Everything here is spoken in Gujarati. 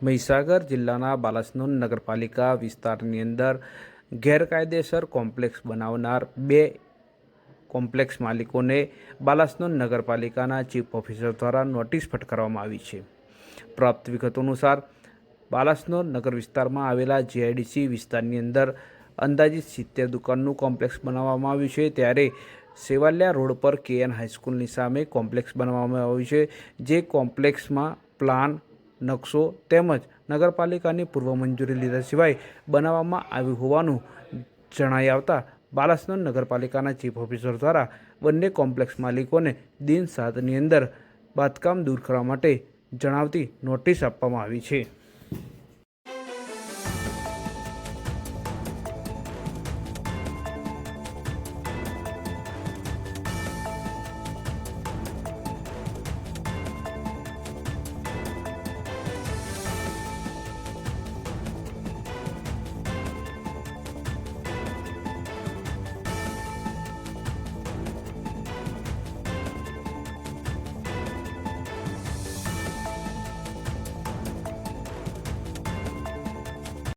મહીસાગર જિલ્લાના બાલાસનોર નગરપાલિકા વિસ્તારની અંદર ગેરકાયદેસર કોમ્પ્લેક્સ બનાવનાર બે કોમ્પ્લેક્સ માલિકોને બાલાસનોર નગરપાલિકાના ચીફ ઓફિસર દ્વારા નોટિસ ફટકારવામાં આવી છે. પ્રાપ્ત વિગતો અનુસાર, બાલાસનોર નગર વિસ્તારમાં આવેલા જીઆઈડીસી વિસ્તારની અંદર અંદાજિત સિત્તેર દુકાનનું કોમ્પ્લેક્સ બનાવવામાં આવ્યું છે. ત્યારે સેવાલિયા રોડ પર કેએન હાઈસ્કૂલની સામે કોમ્પ્લેક્સ બનાવવામાં આવ્યું છે, જે કોમ્પ્લેક્સમાં પ્લાન નકશો તેમજ નગરપાલિકાની પૂર્વ મંજૂરી લીધા સિવાય બનાવવામાં આવ્યું હોવાનું જણાઈ આવતા બાલાસનંદ નગરપાલિકાના ચીફ ઓફિસર દ્વારા બંને કોમ્પ્લેક્સ માલિકોને દિન સાતની અંદર બાંધકામ દૂર કરવા માટે જણાવતી નોટિસ આપવામાં આવી છે.